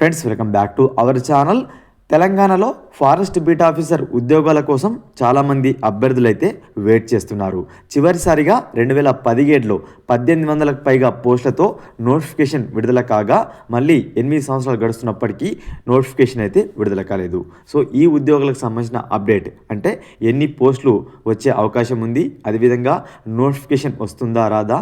Friends welcome back to our channel తెలంగాణలో forest beat officer ఉద్యోగాల కోసం చాలామంది అభ్యర్థులైతే వెయిట్ చేస్తున్నారు. చివరిసారిగా రెండు వేల పదిహేడులో పద్దెనిమిది వందలకు పైగా పోస్టులతో నోటిఫికేషన్ విడుదల కాగా మళ్ళీ ఎనిమిది సంవత్సరాలు గడుస్తున్నప్పటికీ నోటిఫికేషన్ అయితే విడుదల కాలేదు. సో ఈ ఉద్యోగులకు సంబంధించిన అప్డేట్ అంటే ఎన్ని పోస్టులు వచ్చే అవకాశం ఉంది? అదేవిధంగా నోటిఫికేషన్ వస్తుందా రాదా?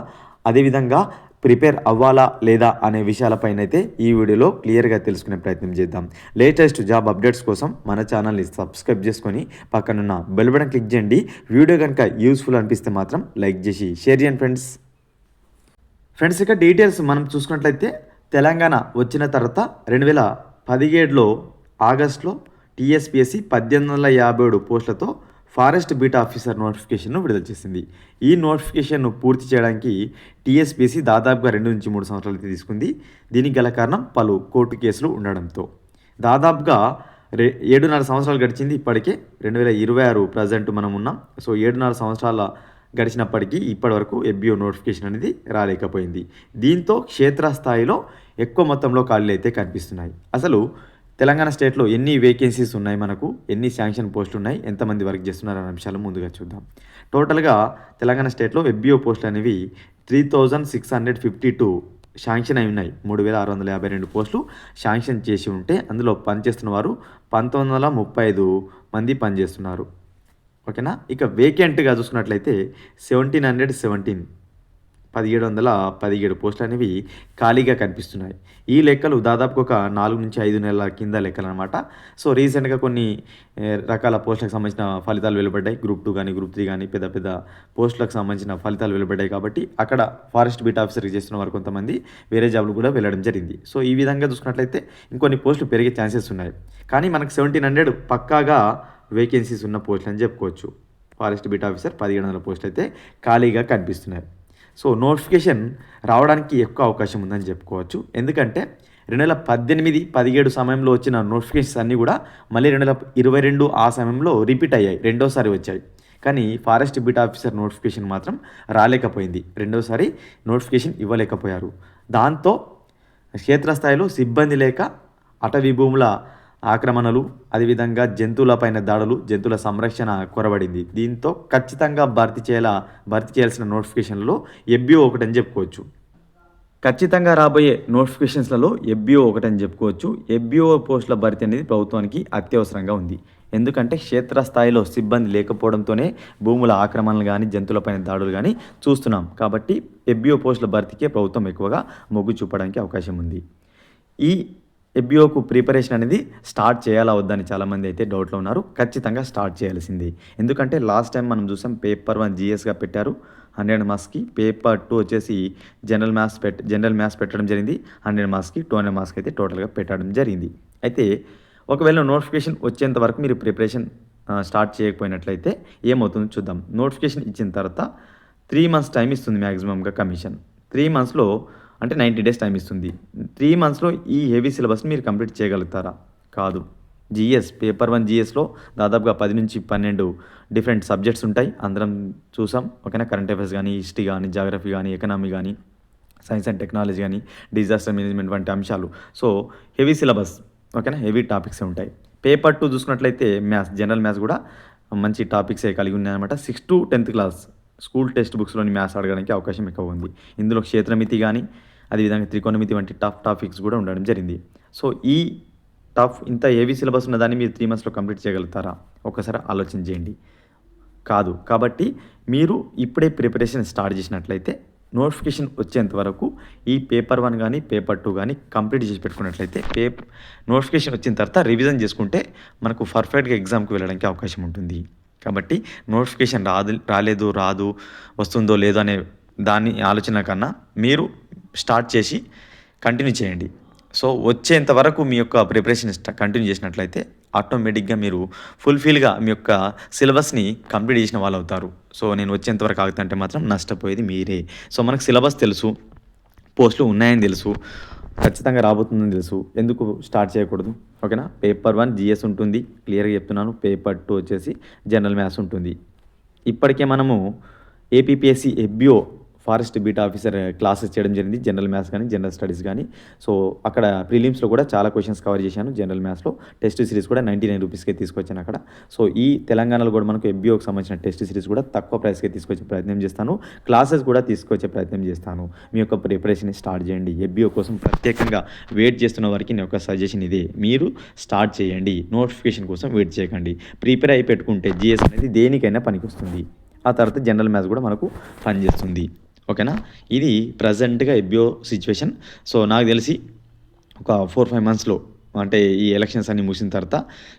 అదేవిధంగా ప్రిపేర్ అవ్వాలా లేదా అనే విషయాలపైన అయితే ఈ వీడియోలో క్లియర్గా తెలుసుకునే ప్రయత్నం చేద్దాం. లేటెస్ట్ జాబ్ అప్డేట్స్ కోసం మన ఛానల్ని సబ్స్క్రైబ్ చేసుకొని పక్కనున్న బెల్ బటన్ క్లిక్ చేయండి. వీడియో కనుక యూస్ఫుల్ అనిపిస్తే మాత్రం లైక్ చేసి షేర్ చేయండి ఫ్రెండ్స్. ఫ్రెండ్స్ ఇక డీటెయిల్స్ మనం చూసుకున్నట్లయితే తెలంగాణ వచ్చిన తర్వాత రెండు వేల పదిహేడులో ఆగస్టులో టీఎస్పిఎస్సి పద్దెనిమిది వందల యాభై ఏడు పోస్టులతో ఫారెస్ట్ బీట్ ఆఫీసర్ నోటిఫికేషన్ను విడుదల చేసింది. ఈ నోటిఫికేషన్ను పూర్తి చేయడానికి టీఎస్పీసీ దాదాపుగా రెండు నుంచి మూడు సంవత్సరాలు తీసుకుంది. దీనికి గల కారణం పలు కోర్టు కేసులు ఉండడంతో. దాదాపుగా రే ఏడున్నర సంవత్సరాలు గడిచింది ఇప్పటికే. రెండు వేల ఇరవై ఆరు ప్రజెంట్ మనం ఉన్నాం. సో ఏడున్నర సంవత్సరాల గడిచినప్పటికీ ఇప్పటి వరకు ఎఫ్బిఓ నోటిఫికేషన్ అనేది రాలేకపోయింది. దీంతో క్షేత్రస్థాయిలో ఎక్కువ మొత్తంలో ఖాళీలు అయితే కనిపిస్తున్నాయి. అసలు తెలంగాణ స్టేట్లో ఎన్ని వేకెన్సీస్ ఉన్నాయి మనకు? ఎన్ని శాంక్షన్ పోస్టులు ఉన్నాయి? ఎంతమంది వర్క్ చేస్తున్నారు అనే అంశాలు ముందుగా చూద్దాం. టోటల్గా తెలంగాణ స్టేట్లో ఎఫ్బిఓ పోస్టులు అనేవి three thousand six hundred fifty two sanction అయి ఉన్నాయి. మూడు వేల ఆరు వందల యాభై రెండు పోస్టులు శాంక్షన్ చేసి ఉంటే అందులో పనిచేస్తున్న వారు పంతొమ్మిది వందల ముప్పై ఐదు మంది పనిచేస్తున్నారు. ఓకేనా? ఇక వేకెంట్గా చూసుకున్నట్లయితే సెవెంటీన్ హండ్రెడ్ సెవెంటీన్ పదిహేడు వందల పదిహేడు పోస్టులు అనేవి ఖాళీగా కనిపిస్తున్నాయి. ఈ లెక్కలు దాదాపు ఒక నాలుగు నుంచి ఐదు నెలల కింద లెక్కలు అనమాట సో రీసెంట్గా కొన్ని రకాల పోస్టులకు సంబంధించిన ఫలితాలు వెలువడ్డాయి. గ్రూప్ టూ కానీ గ్రూప్ త్రీ కానీ పెద్ద పెద్ద పోస్టులకు సంబంధించిన ఫలితాలు వెలువడ్డాయి కాబట్టి అక్కడ ఫారెస్ట్ బీట్ ఆఫీసర్కి చేస్తున్న వారు కొంతమంది వేరే జాబ్లు కూడా వెళ్ళడం జరిగింది. సో ఈ విధంగా చూసుకున్నట్లయితే ఇంకొన్ని పోస్టులు పెరిగే ఛాన్సెస్ ఉన్నాయి. కానీ మనకు సెవెంటీన్ హండ్రెడ్ పక్కాగా వేకెన్సీస్ ఉన్న పోస్టులు అని చెప్పుకోవచ్చు. ఫారెస్ట్ బీట్ ఆఫీసర్ పదిహేడు వందల పోస్టులు అయితే ఖాళీగా కనిపిస్తున్నాయి. సో నోటిఫికేషన్ రావడానికి ఎక్కువ అవకాశం ఉందని చెప్పుకోవచ్చు. ఎందుకంటే రెండు వేల పద్దెనిమిది పదిహేడు సమయంలో వచ్చిన నోటిఫికేషన్స్ అన్నీ కూడా మళ్ళీ రెండు వేల ఇరవై రెండు ఆ సమయంలో రిపీట్ అయ్యాయి. రెండోసారి వచ్చాయి. కానీ ఫారెస్ట్ బీట్ ఆఫీసర్ నోటిఫికేషన్ మాత్రం రాలేకపోయింది. రెండోసారి నోటిఫికేషన్ ఇవ్వలేకపోయారు. దాంతో క్షేత్రస్థాయిలో సిబ్బంది లేక అటవీ భూముల ఆక్రమణలు అదేవిధంగా జంతువులపైన దాడులు జంతువుల సంరక్షణ కొరబడింది. దీంతో ఖచ్చితంగా భర్తీ చేయాల భర్తీ చేయాల్సిన నోటిఫికేషన్లలో ఎఫ్బిఓ ఒకటని చెప్పుకోవచ్చు. ఖచ్చితంగా రాబోయే నోటిఫికేషన్స్లలో ఎఫ్బిఓ ఒకటని చెప్పుకోవచ్చు. ఎఫ్బిఓ పోస్టుల భర్తీ అనేది ప్రభుత్వానికి అత్యవసరంగా ఉంది. ఎందుకంటే క్షేత్రస్థాయిలో సిబ్బంది లేకపోవడంతోనే భూముల ఆక్రమణలు కానీ జంతువులపైన దాడులు కానీ చూస్తున్నాం. కాబట్టి ఎఫ్బిఓ పోస్టుల భర్తీకే ప్రభుత్వం ఎక్కువగా మొగ్గు చూపడానికి అవకాశం ఉంది. ఈ ఎఫ్బిఓకు ప్రిపరేషన్ అనేది స్టార్ట్ చేయాలా వద్దని చాలామంది అయితే డౌట్లో ఉన్నారు. ఖచ్చితంగా స్టార్ట్ చేయాల్సింది. ఎందుకంటే లాస్ట్ టైం మనం చూసాం పేపర్ వన్ జిఎస్గా పెట్టారు. హండ్రెడ్ మార్క్స్కి పేపర్ టూ వచ్చేసి జనరల్ మ్యాథ్స్ పెట్ జనరల్ మ్యాథ్స్ పెట్టడం జరిగింది. హండ్రెడ్ మార్క్స్కి టూ హండ్రెడ్ మార్క్స్కి అయితే టోటల్గా పెట్టడం జరిగింది. అయితే ఒకవేళ నోటిఫికేషన్ వచ్చేంత వరకు మీరు ప్రిపరేషన్ స్టార్ట్ చేయకపోయినట్లయితే ఏమవుతుందో చూద్దాం. నోటిఫికేషన్ ఇచ్చిన తర్వాత త్రీ మంత్స్ టైం ఇస్తుంది మ్యాక్సిమంగా కమిషన్. త్రీ మంత్స్లో అంటే నైంటీ డేస్ టైం ఇస్తుంది. త్రీ మంత్స్లో ఈ హెవీ సిలబస్ని మీరు కంప్లీట్ చేయగలుగుతారా? కాదు. జిఎస్ పేపర్ వన్ జిఎస్లో దాదాపుగా పది నుంచి పన్నెండు డిఫరెంట్ సబ్జెక్ట్స్ ఉంటాయి. అందరం చూసాం. ఓకేనా? కరెంట్ అఫైర్స్ కానీ హిస్టరీ కానీ జాగ్రఫీ కానీ ఎకనామీ కానీ సైన్స్ అండ్ టెక్నాలజీ కానీ డిజాస్టర్ మేనేజ్మెంట్ వంటి అంశాలు. సో హెవీ సిలబస్ ఓకేనా? హెవీ టాపిక్సే ఉంటాయి. పేపర్ టూ చూసుకున్నట్లయితే మ్యాథ్స్ జనరల్ మ్యాథ్స్ కూడా మంచి టాపిక్సే కలిగి ఉన్నాయన్నమాట. Six to tenth class school text బుక్స్లోని maths అడగడానికి అవకాశం ఎక్కువ ఉంది. ఇందులో క్షేత్రమితి కానీ అదేవిధంగా త్రికోణమితి వంటి టఫ్ టాపిక్స్ కూడా ఉండడం జరిగింది. సో ఈ టఫ్ ఇంత ఏవి సిలబస్ ఉన్నదాన్ని మీరు త్రీ మంత్స్లో కంప్లీట్ చేయగలుగుతారా? ఒకసారి ఆలోచన చేయండి. కాదు. కాబట్టి మీరు ఇప్పుడే ప్రిపరేషన్ స్టార్ట్ చేసినట్లయితే నోటిఫికేషన్ వచ్చేంత వరకు ఈ పేపర్ వన్ కానీ పేపర్ టూ కానీ కంప్లీట్ చేసి పెట్టుకున్నట్లయితే పే నోటిఫికేషన్ వచ్చిన తర్వాత రివిజన్ చేసుకుంటే మనకు పర్ఫెక్ట్గా ఎగ్జామ్కి వెళ్ళడానికి అవకాశం ఉంటుంది. కాబట్టి నోటిఫికేషన్ రాదు రాలేదు రాదు వస్తుందో లేదో అనే దాని ఆలోచన కన్నా మీరు స్టార్ట్ చేసి కంటిన్యూ చేయండి. సో వచ్చేంత వరకు మీ యొక్క ప్రిపరేషన్ కంటిన్యూ చేసినట్లయితే ఆటోమేటిక్గా మీరు ఫుల్ఫిల్గా మీ యొక్క సిలబస్ని కంప్లీట్ చేసిన వాళ్ళు అవుతారు సో నేను వచ్చేంత వరకు ఆగుతుంటే మాత్రం నష్టపోయేది మీరే. సో మనకు సిలబస్ తెలుసు పోస్టులు ఉన్నాయని తెలుసు. ఖచ్చితంగా రాబోతుందని తెలుసు. ఎందుకు స్టార్ట్ చేయకూడదు? ఓకేనా? పేపర్ వన్ జిఎస్ ఉంటుంది. క్లియర్గా చెప్తున్నాను. పేపర్ టూ వచ్చేసి జనరల్ మ్యాథ్స్ ఉంటుంది. ఇప్పటికే మనము APPSC FBO forest beat officer classes చేయడం జరిగింది జనరల్ మ్యాథ్స్ కానీ జనరల్ స్టడీస్ కానీ. సో అక్కడ ప్రిలిమ్స్లో కూడా చాలా క్వశ్చన్స్ కవర్ చేశాను జనరల్ మ్యాథ్స్లో. టెస్ట్ సిరీస్ కూడా నైంటీ నైన్ రూపీస్కే తీసుకొచ్చాను అక్కడ. సో ఈ తెలంగాణలో కూడా మనకు ఎఫ్బీఓకి సంబంధించిన టెస్ట్ సిరీస్ కూడా తక్కువ ప్రైస్కే తీసుకొచ్చే ప్రయత్నం చేస్తాను. క్లాసెస్ కూడా తీసుకొచ్చే ప్రయత్నం చేస్తాను. మీ యొక్క ప్రిపరేషన్ స్టార్ట్ చేయండి. ఎఫ్బీఓ కోసం ప్రత్యేకంగా వెయిట్ చేస్తున్న వారికి నేను ఒక సజెషన్ ఇదే. మీరు స్టార్ట్ చేయండి. నోటిఫికేషన్ కోసం వెయిట్ చేయకండి. ప్రిపేర్ అయి పెట్టుకుంటే జిఎస్ అనేది దేనికైనా పనికొస్తుంది. ఆ తర్వాత జనరల్ మ్యాథ్స్ కూడా మనకు పనిచేస్తుంది. ఓకేనా? ఇది ప్రజెంట్గా ఎబ్బియో సిచ్యువేషన్. సో నాకు తెలిసి ఒక ఫోర్ ఫైవ్ మంత్స్లో అంటే ఈ ఎలక్షన్స్ అన్ని ముగిసిన తర్వాత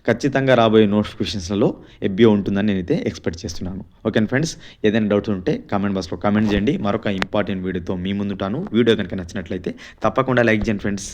ఖచ్చితంగా రాబోయే నోటిఫికేషన్స్లలో ఎబ్బియో ఉంటుందని నేనైతే ఎక్స్పెక్ట్ చేస్తున్నాను. Okay friends? ఏదైనా డౌట్స్ ఉంటే కామెంట్ బాక్స్లో కామెంట్ చేయండి. మరొక ఇంపార్టెంట్ వీడియోతో మీ ముందుంటాను. వీడియో కనుక నచ్చినట్లయితే తప్పకుండా లైక్ చేయండి ఫ్రెండ్స్.